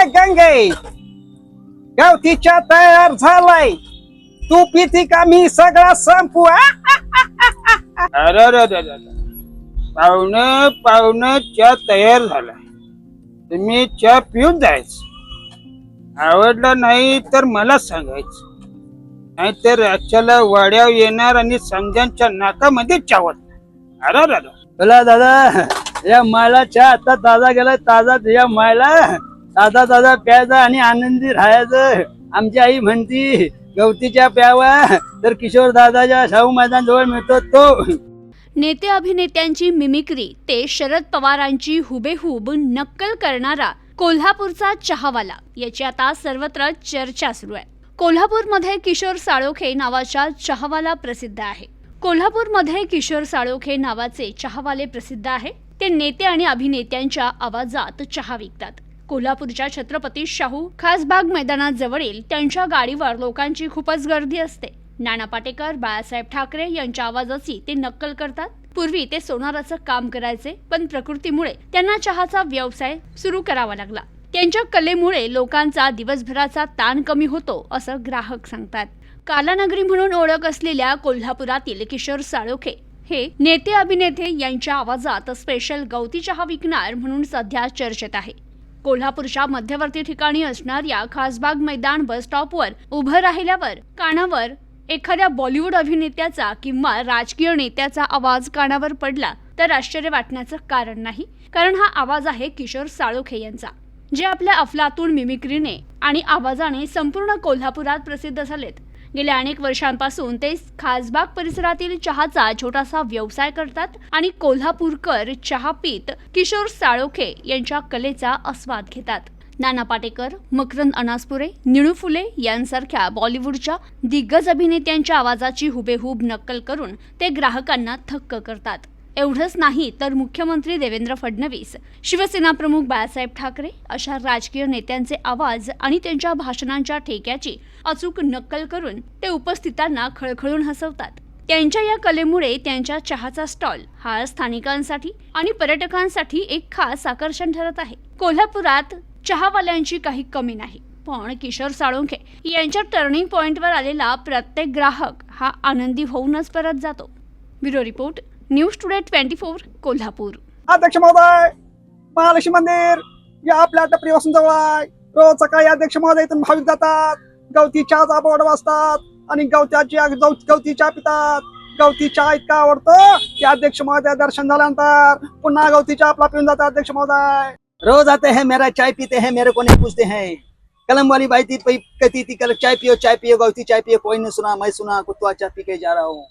ए गंगे. गवतीच्या तयार झालाय. तू पिती का मी सगळा संपू? अरे अरे अरे अरे अरे. पाहुणं पाहुणं चहा तयार झालाय. तुम्ही चहा पिऊन जायचं. आवडलं नाही तर मला सांगायचं. नाहीतर राज्याला वाड्यावर येणार आणि समजांच्या नाकामध्ये चावत अरे अरे अरे. चला दादा. या मायला चहा. आता ताजा गेलाय ताजा या मायला. ताजा ताजा प्यायचा आणि आनंदी राहायचं. आमची आई म्हणती गवतीच्या प्यावा तर किशोर दादाच्या शाहू मैदान जवळ मिळतो तो. नेते अभिनेत्यांची मिमिक्री ते शरद पवारांची हुबेहूब नक्कल करणारा कोल्हापूरचा चहावाला याची आता सर्वत्र चर्चा सुरू आहे. कोल्हापूरमध्ये किशोर साळोखे नावाचा चहावाला प्रसिद्ध आहे. कोल्हापूरमध्ये किशोर साळोखे नावाचे चहावाले प्रसिद्ध आहे. ते नेते आणि अभिनेत्यांच्या आवाजात चहा विकतात. कोल्हापूरच्या छत्रपती शाहू खासबाग मैदानाजवळील त्यांच्या गाडीवर लोकांची खूपच गर्दी असते. नाना पाटेकर बाळासाहेब ठाकरे यांच्या आवाजाची ते नक्कल करतात. पूर्वी ते सोनाराचं काम करायचे पण प्रकृतीमुळे त्यांना चहाचा व्यवसाय सुरू करावा लागला. त्यांच्या कलेमुळे लोकांचा दिवसभराचा ताण कमी होतो असं ग्राहक सांगतात. कालानगरी म्हणून ओळख असलेल्या कोल्हापुरातील किशोर साळोखे हे नेते अभिनेते यांच्या आवाजात स्पेशल गवती चहा विकणार म्हणून सध्या चर्चेत आहे. कोल्हापूरच्या मध्यवर्ती ठिकाणी असणाऱ्या खासबाग मैदान बस स्टॉपवर उभं राहिल्यावर कानावर एखाद्या बॉलिवूड अभिनेत्याचा किंवा राजकीय नेत्याचा आवाज कानावर पडला तर आश्चर्य वाटण्याचं कारण नाही. कारण हा आवाज आहे किशोर साळोखे यांचा जे आपल्या अफलातून मिमिक्रीने आणि आवाजाने संपूर्ण कोल्हापुरात प्रसिद्ध झालेत. गेल्या अनेक वर्षांपासून ते खासबाग परिसरातील चहाचा छोटासा व्यवसाय करतात आणि कोल्हापूरकर चहा पीत किशोर साळोखे यांच्या कलेचा आस्वाद घेतात. नाना पाटेकर मकरंद अनासपुरे निळू फुले यांसारख्या बॉलिवूडच्या दिग्गज अभिनेत्यांच्या आवाजाची हुबेहूब नक्कल करून ते ग्राहकांना थक्क करतात. एवढंच नाही तर मुख्यमंत्री देवेंद्र फडणवीस शिवसेना प्रमुख बाळासाहेब ठाकरे अशा राजकीय नेत्यांचे आवाज आणि त्यांच्या भाषणांच्या ठेक्याची अचूक नक्कल करून ते उपस्थितांना खळखळून हसवतात. त्यांच्या या कलेमुळे त्यांच्या चहाचा स्टॉल हा स्थानिकांसाठी आणि पर्यटकांसाठी एक खास आकर्षण ठरत आहे. कोल्हापुरात चहावाल्यांची काही कमी नाही पण किशोर साळुंखे यांच्या टर्निंग पॉइंटवर आलेला प्रत्येक ग्राहक हा आनंदी होऊनच परत जातो. Bureau report news today twenty four Kolhapur. अध्यक्ष महोदय महालक्ष्मी मंदिर या आपल्या आता प्रियवसन जवळ आहे. रोज सकाळी अध्यक्ष महोदय इथून भाविक जातात. गवती चहाचा बोर्ड वाजतात आणि गवत्याची गव- गवती चहा पितात. गवती चहा इतका आवडतो की अध्यक्ष महोदय दर्शन झाल्यानंतर पुन्हा गवती चहा आपला पिऊन जातात अध्यक्ष महोदय. रोज आते हैं मेरा चाय पीते हैं मेरे को नहीं पूछते हैं. कलम वाली बाई थी कहती थी कल चाय पियो चाय पियो गौती चाय पियो कोई नहीं सुना मैं सुना कुत्ता चाय पी के जा रहा हूँ.